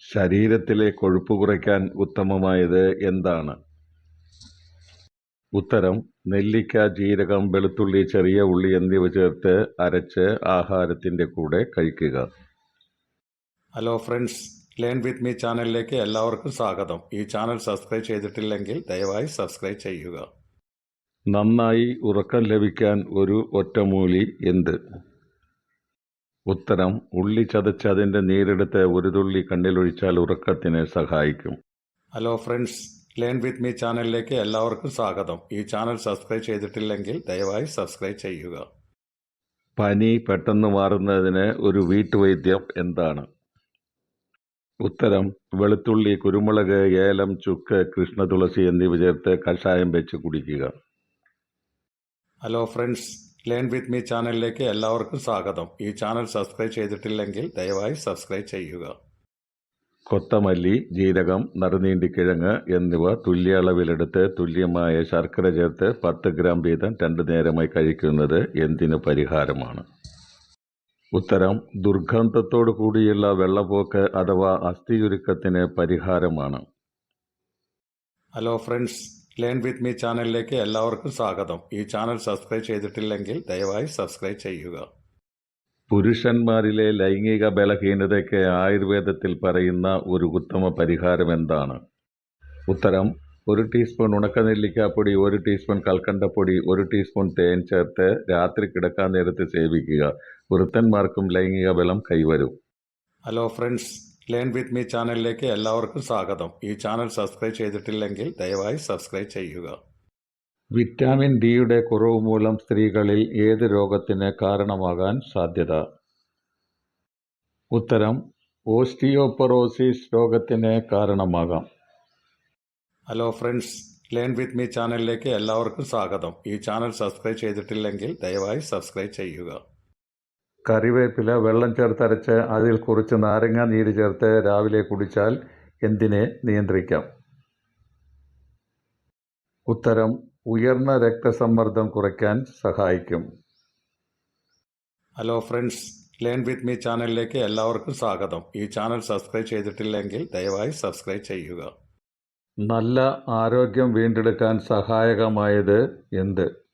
ശരീരത്തിലെ കൊഴുപ്പ് കുറയ്ക്കാൻ ഉത്തമമായത് എന്താണ്? ഉത്തരം നെല്ലിക്ക ജീരകം വെളുത്തുള്ളി ചെറിയ ഉള്ളി എന്നിവ ചേർത്ത് അരച്ച് ആഹാരത്തിന്റെ കൂടെ കഴിക്കുക. Hello friends learn with me ചാനലിലേക്ക് എല്ലാവർക്കും സ്വാഗതം. ഈ ചാനൽ സബ്സ്ക്രൈബ് ചെയ്തിട്ടില്ലെങ്കിൽ ദയവായി സബ്സ്ക്രൈബ് ചെയ്യുക. നന്നായി ഉറക്കം ലഭിക്കാൻ ഒരു ഒറ്റമൂലി എന്ത്? ഉത്തരം ഉള്ളി ചതച്ച് അതിന്റെ നീരെടുത്ത് ഒരു തുള്ളി കണ്ണിലൊഴിച്ചാൽ ഉറക്കത്തിന് സഹായിക്കും. Hello friends learn with me ചാനലിലേക്ക് എല്ലാവർക്കും സ്വാഗതം. ഈ ചാനൽ സബ്സ്ക്രൈബ് ചെയ്തിട്ടില്ലെങ്കിൽ ദയവായി സബ്സ്ക്രൈബ് ചെയ്യുക. പനി പെട്ടെന്ന് മാറുന്നതിന് ഒരു വീട്ടുവൈദ്യം എന്താണ്? ഉത്തരം വെളുത്തുള്ളി കുരുമുളക് ഏലം ചുക്ക് കൃഷ്ണതുളസി എന്നിവ ചേർത്ത് കഷായം വെച്ച് കുടിക്കുക. Hello friends learn with me ചാനലിലേക്ക് എല്ലാവർക്കും സ്വാഗതം. ഈ ചാനൽ സബ്സ്ക്രൈബ് ചെയ്തിട്ടില്ലെങ്കിൽ ദയവായി സബ്സ്ക്രൈബ് ചെയ്യുക. കൊത്തമല്ലി ജീരകം നറുനീണ്ടിക്കിഴങ്ങ് എന്നിവ തുല്യ അളവിലെടുത്ത് തുല്യമായ ശർക്കര ചേർത്ത് പത്ത് ഗ്രാം വീതം രണ്ടു നേരമായി കഴിക്കുന്നത് എന്തിനു പരിഹാരമാണ്? ഉത്തരം ദുർഗന്ധത്തോടു കൂടിയുള്ള വെള്ളപ്പോക്ക് അഥവാ അസ്ഥിയുരുക്കത്തിന് പരിഹാരമാണ്. Hello friends learn with me ചാനലിലേക്ക് എല്ലാവർക്കും സ്വാഗതം. ഈ ചാനൽ സബ്സ്ക്രൈബ് ചെയ്തിട്ടില്ലെങ്കിൽ ദയവായി സബ്സ്ക്രൈബ് ചെയ്യുക. പുരുഷന്മാരിലെ ലൈംഗിക ബലഹീനതയ്ക്ക് ആയുർവേദത്തിൽ പറയുന്ന ഒരു ഉത്തമ പരിഹാരം എന്താണ്? ഉത്തരം ഒരു ടീസ്പൂൺ ഉണക്കനെല്ലിക്കാപ്പൊടി ഒരു ടീസ്പൂൺ കൽക്കണ്ടപ്പൊടി ഒരു ടീസ്പൂൺ തേൻ ചേർത്ത് രാത്രി കിടക്കാൻ നേരത്ത് സേവിക്കുക. വൃത്തന്മാർക്കും ലൈംഗിക ബലം കൈവരും. Hello friends learn with me ചാനലിലേക്ക് എല്ലാവർക്കും സ്വാഗതം. ഈ ചാനൽ സബ്സ്ക്രൈബ് ചെയ്തിട്ടില്ലെങ്കിൽ ദയവായി സബ്സ്ക്രൈബ് ചെയ്യുക. വിറ്റാമിൻ ഡിയുടെ കുറവ് മൂലം സ്ത്രീകളിൽ ഏത് രോഗത്തിന് കാരണമാകാൻ സാധ്യത? ഉത്തരം ഓസ്റ്റിയോപറോസിസ് രോഗത്തിന് കാരണമാകാം. Hello friends learn with me ചാനലിലേക്ക് എല്ലാവർക്കും സ്വാഗതം. ഈ ചാനൽ സബ്സ്ക്രൈബ് ചെയ്തിട്ടില്ലെങ്കിൽ ദയവായി സബ്സ്ക്രൈബ് ചെയ്യുക. കറിവേപ്പില വെള്ളം ചേർത്തരച്ച് അതിൽ കുറച്ച് നാരങ്ങ നീര് ചേർത്ത് രാവിലെ കുടിച്ചാൽ എന്തിനെ നിയന്ത്രിക്കാം? ഉത്തരം ഉയർന്ന രക്തസമ്മർദ്ദം കുറയ്ക്കാൻ സഹായിക്കും. Hello friends learn with me ചാനലിലേക്ക് എല്ലാവർക്കും സ്വാഗതം. ഈ ചാനൽ സബ്സ്ക്രൈബ് ചെയ്തിട്ടില്ലെങ്കിൽ ദയവായി സബ്സ്ക്രൈബ് ചെയ്യുക. നല്ല ആരോഗ്യം വീണ്ടെടുക്കാൻ സഹായകമായത് എന്ത്?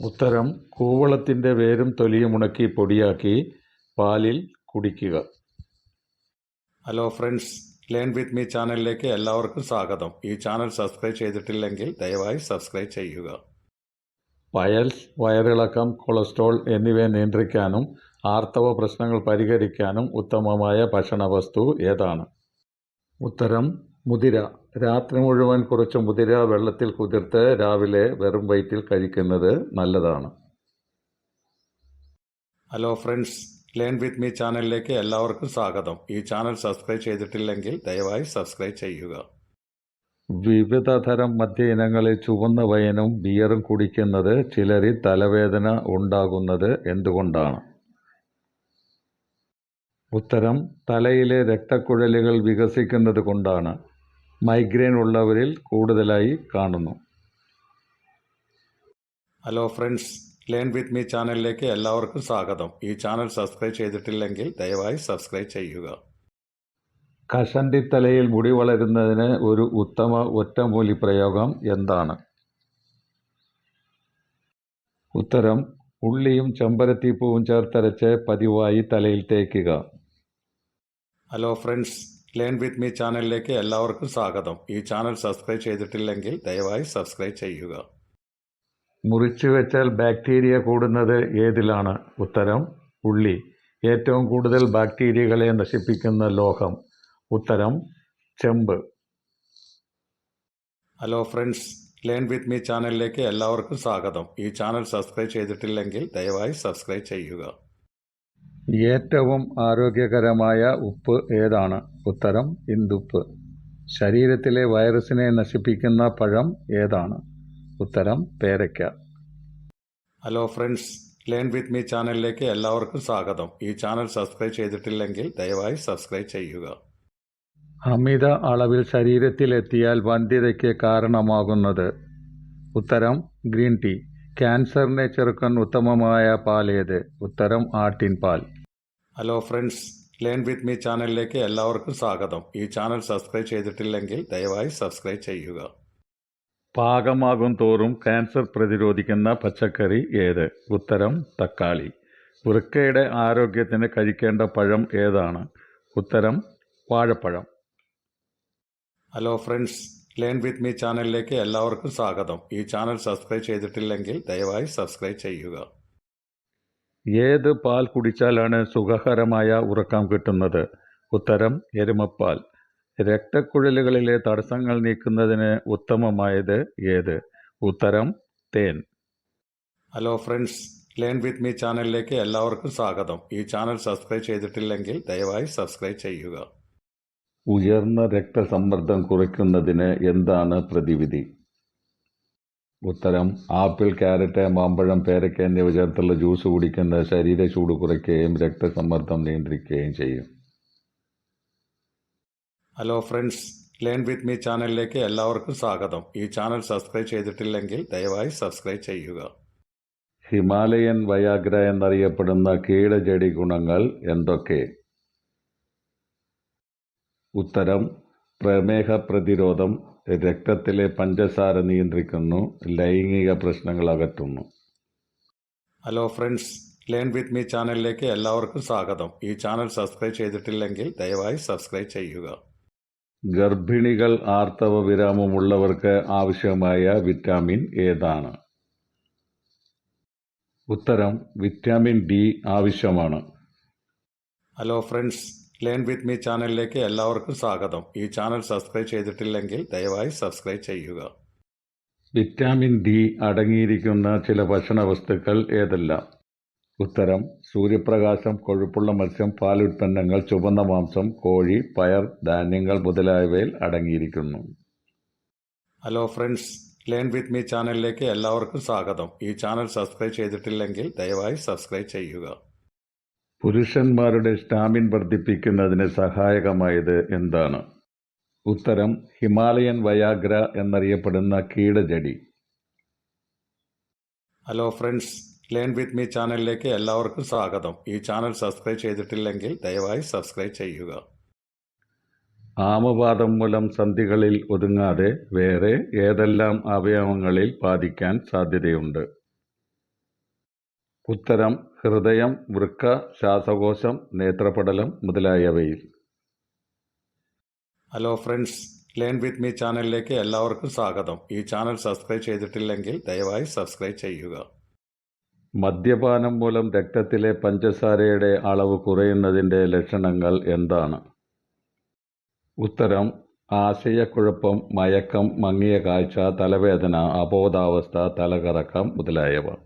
ഉത്തരം കൂവളത്തിന്റെ വേരും തൊലിയും ഉണക്കി പൊടിയാക്കി പാലിൽ കുടിക്കുക. Hello friends learn with me ചാനലിലേക്ക് എല്ലാവർക്കും സ്വാഗതം. ഈ ചാനൽ സബ്സ്ക്രൈബ് ചെയ്തിട്ടില്ലെങ്കിൽ ദയവായി സബ്സ്ക്രൈബ് ചെയ്യുക. പയൽസ് വയറിളക്കം കൊളസ്ട്രോൾ എന്നിവയെ നിയന്ത്രിക്കാനും ആർത്തവ പ്രശ്നങ്ങൾ പരിഹരിക്കാനും ഉത്തമമായ ഭക്ഷണ വസ്തു ഏതാണ്? ഉത്തരം മുതിര. രാത്രി മുഴുവൻ കുറച്ച് മുതിര വെള്ളത്തിൽ കുതിർത്ത് രാവിലെ വെറും വയറ്റിൽ കഴിക്കുന്നത് നല്ലതാണ്. Hello friends learn with me ചാനലിലേക്ക് എല്ലാവർക്കും സ്വാഗതം. ഈ ചാനൽ സബ്സ്ക്രൈബ് ചെയ്തിട്ടില്ലെങ്കിൽ ദയവായി സബ്സ്ക്രൈബ് ചെയ്യുക. വിവിധ തരം മദ്യ ഇനങ്ങളിൽ ചുവന്ന വയനും ബിയറും കുടിക്കുന്നത് ചിലരിൽ തലവേദന ഉണ്ടാകുന്നത് എന്തുകൊണ്ടാണ്? ഉത്തരം തലയിലെ രക്തക്കുഴലുകൾ വികസിക്കുന്നത് കൊണ്ടാണ്. മൈഗ്രെയിൻ ഉള്ളവരിൽ കൂടുതലായി കാണുന്നു. Hello friends learn with me ചാനലിലേക്ക് എല്ലാവർക്കും സ്വാഗതം. ഈ ചാനൽ സബ്സ്ക്രൈബ് ചെയ്തിട്ടില്ലെങ്കിൽ ദയവായി സബ്സ്ക്രൈബ് ചെയ്യുക. കഷണ്ടിത്തലയിൽ മുടി വളരുന്നതിന് ഒരു ഉത്തമ ഒറ്റമൂലി പ്രയോഗം എന്താണ്? ഉത്തരം ഉള്ളിയും ചെമ്പരത്തിപ്പൂവും ചേർത്തരച്ച് പതിവായി തലയിൽ തേക്കുക. Hello friends learn with me ചാനലിലേക്ക് എല്ലാവർക്കും സ്വാഗതം. ഈ ചാനൽ സബ്സ്ക്രൈബ് ചെയ്തിട്ടില്ലെങ്കിൽ ദയവായി സബ്സ്ക്രൈബ് ചെയ്യുക. മുറിച്ചു വെച്ചാൽ ബാക്ടീരിയ കൂടുന്നത് ഏതിലാണ്? ഉത്തരം ഉള്ളി ഏറ്റവും കൂടുതൽ ബാക്ടീരിയകളെ നശിപ്പിക്കുന്ന ലോഹം. ഉത്തരം ചെമ്പ്. Hello friends learn with me ചാനലിലേക്ക് എല്ലാവർക്കും സ്വാഗതം. ഈ ചാനൽ സബ്സ്ക്രൈബ് ചെയ്തിട്ടില്ലെങ്കിൽ ദയവായി സബ്സ്ക്രൈബ് ചെയ്യുക. ഏറ്റവും ആരോഗ്യകരമായ ഉപ്പ് ഏതാണ്? ഉത്തരം ഇന്ദുപ്പ്. ശരീരത്തിലെ വൈറസിനെ നശിപ്പിക്കുന്ന പഴം ഏതാണ്? ഉത്തരം പേരയ്ക്ക. Hello friends learn with me ചാനലിലേക്ക് എല്ലാവർക്കും സ്വാഗതം. ഈ ചാനൽ സബ്സ്ക്രൈബ് ചെയ്തിട്ടില്ലെങ്കിൽ ദയവായി സബ്സ്ക്രൈബ് ചെയ്യുക. അമിത അളവിൽ ശരീരത്തിലെത്തിയാൽ വന്ധ്യതയ്ക്ക് കാരണമാകുന്നത്. ഉത്തരം ഗ്രീൻ ടീ. ക്യാൻസറിനെ ചെറുക്കാൻ ഉത്തമമായ പാൽ ഏത് ഉത്തരം ആട്ടിൻ പാൽ. Hello friends learn with me ചാനലിലേക്ക് എല്ലാവർക്കും സ്വാഗതം. ഈ ചാനൽ സബ്സ്ക്രൈബ് ചെയ്തിട്ടില്ലെങ്കിൽ ദയവായി സബ്സ്ക്രൈബ് ചെയ്യുക. പാകമാകും തോറും ക്യാൻസർ പ്രതിരോധിക്കുന്ന പച്ചക്കറി ഏത്? ഉത്തരം തക്കാളി. വൃക്കയുടെ ആരോഗ്യത്തിന് കഴിക്കേണ്ട പഴം ഏതാണ്? ഉത്തരം വാഴപ്പഴം. Hello friends learn with me ചാനലിലേക്ക് എല്ലാവർക്കും സ്വാഗതം. ഈ ചാനൽ സബ്സ്ക്രൈബ് ചെയ്തിട്ടില്ലെങ്കിൽ ദയവായി സബ്സ്ക്രൈബ് ചെയ്യുക. ഏത് പാൽ കുടിച്ചാലാണ് സുഖകരമായ ഉറക്കം കിട്ടുന്നത്? ഉത്തരം എരുമപ്പാൽ. രക്തക്കുഴലുകളിലെ തടസ്സങ്ങൾ നീക്കുന്നതിന് ഉത്തമമായത് ഏത്? ഉത്തരം തേൻ. Hello friends learn with me ചാനലിലേക്ക് എല്ലാവർക്കും സ്വാഗതം. ഈ ചാനൽ സബ്സ്ക്രൈബ് ചെയ്തിട്ടില്ലെങ്കിൽ ദയവായി സബ്സ്ക്രൈബ് ചെയ്യുക. ഉയർന്ന രക്തസമ്മർദ്ദം കുറയ്ക്കുന്നതിന് എന്താണ് പ്രതിവിധി? ഉത്തരം ആപ്പിൾ ക്യാരറ്റ് മാമ്പഴം പേരക്ക എന്നിവ ചേർത്തുള്ള ജ്യൂസ് കുടിക്കുന്നത് ശരീര ചൂട് കുറയ്ക്കുകയും രക്തസമ്മർദ്ദം നിയന്ത്രിക്കുകയും ചെയ്യും. Hello friends learn with me ചാനലിലേക്ക് എല്ലാവർക്കും സ്വാഗതം. ഈ ചാനൽ സബ്സ്ക്രൈബ് ചെയ്തിട്ടില്ലെങ്കിൽ ദയവായി സബ്സ്ക്രൈബ് ചെയ്യുക. ഹിമാലയൻ വയാഗ്ര എന്നറിയപ്പെടുന്ന കീടചെടി ഗുണങ്ങൾ എന്തൊക്കെ? ഉത്തരം പ്രമേഹ പ്രതിരോധം രക്തത്തിലെ പഞ്ചസാര നിയന്ത്രിക്കുന്നു ലൈംഗിക പ്രശ്നങ്ങൾ അകറ്റുന്നു. Hello friends learn with me ചാനലിലേക്ക് എല്ലാവർക്കും സ്വാഗതം. ഈ ചാനൽ സബ്സ്ക്രൈബ് ചെയ്തിട്ടില്ലെങ്കിൽ ദയവായി സബ്സ്ക്രൈബ് ചെയ്യുക. ഗർഭിണികൾ ആർത്തവ വിരാമമുള്ളവർക്ക് ആവശ്യമായ വിറ്റാമിൻ ഏതാണ്? ഉത്തരം വിറ്റാമിൻ ഡി ആവശ്യമാണ്. Hello friends learn with me ചാനലിലേക്ക് എല്ലാവർക്കും സ്വാഗതം. ഈ ചാനൽ സബ്സ്ക്രൈബ് ചെയ്തിട്ടില്ലെങ്കിൽ ദയവായി സബ്സ്ക്രൈബ് ചെയ്യുക. വിറ്റാമിൻ ഡി അടങ്ങിയിരിക്കുന്ന ചില ഭക്ഷണ വസ്തുക്കൾ ഏതെല്ലാം? ഉത്തരം സൂര്യപ്രകാശം കൊഴുപ്പുള്ള മത്സ്യം പാൽ ഉൽപ്പന്നങ്ങൾ ചുവന്ന മാംസം കോഴി പയർ ധാന്യങ്ങൾ മുതലായവയിൽ അടങ്ങിയിരിക്കുന്നു. Hello friends learn with me ചാനലിലേക്ക് എല്ലാവർക്കും സ്വാഗതം. ഈ ചാനൽ സബ്സ്ക്രൈബ് ചെയ്തിട്ടില്ലെങ്കിൽ ദയവായി സബ്സ്ക്രൈബ് ചെയ്യുക. പുരുഷന്മാരുടെ സ്റ്റാമിൻ വർദ്ധിപ്പിക്കുന്നതിന് സഹായകമായത് എന്താണ്? ഉത്തരം ഹിമാലയൻ വയാഗ്ര എന്നറിയപ്പെടുന്ന കീടജടി. Hello friends learn with me ചാനലിലേക്ക് എല്ലാവർക്കും സ്വാഗതം. ഈ ചാനൽ സബ്സ്ക്രൈബ് ചെയ്തിട്ടില്ലെങ്കിൽ ദയവായി സബ്സ്ക്രൈബ് ചെയ്യുക. ആമവാദം മൂലം സന്ധികളിൽ ഒതുങ്ങാതെ വേറെ ഏതെല്ലാം അവയവങ്ങളിൽ ബാധിക്കാൻ സാധ്യതയുണ്ട്? ഉത്തരം ഹൃദയം വൃക്ക ശ്വാസകോശം നേത്രപടലം മുതലായവയിൽ. Hello friends learn with me ചാനലിലേക്ക് എല്ലാവർക്കും സ്വാഗതം. ഈ ചാനൽ സബ്സ്ക്രൈബ് ചെയ്തിട്ടില്ലെങ്കിൽ ദയവായി സബ്സ്ക്രൈബ് ചെയ്യുക. മദ്യപാനം മൂലം രക്തത്തിലെ പഞ്ചസാരയുടെ അളവ് കുറയുന്നതിന്റെ ലക്ഷണങ്ങൾ എന്താണ്? ഉത്തരം ആശയക്കുഴപ്പം മയക്കം മങ്ങിയ കാഴ്ച തലവേദന അബോധാവസ്ഥ തലകറക്കം മുതലായവ.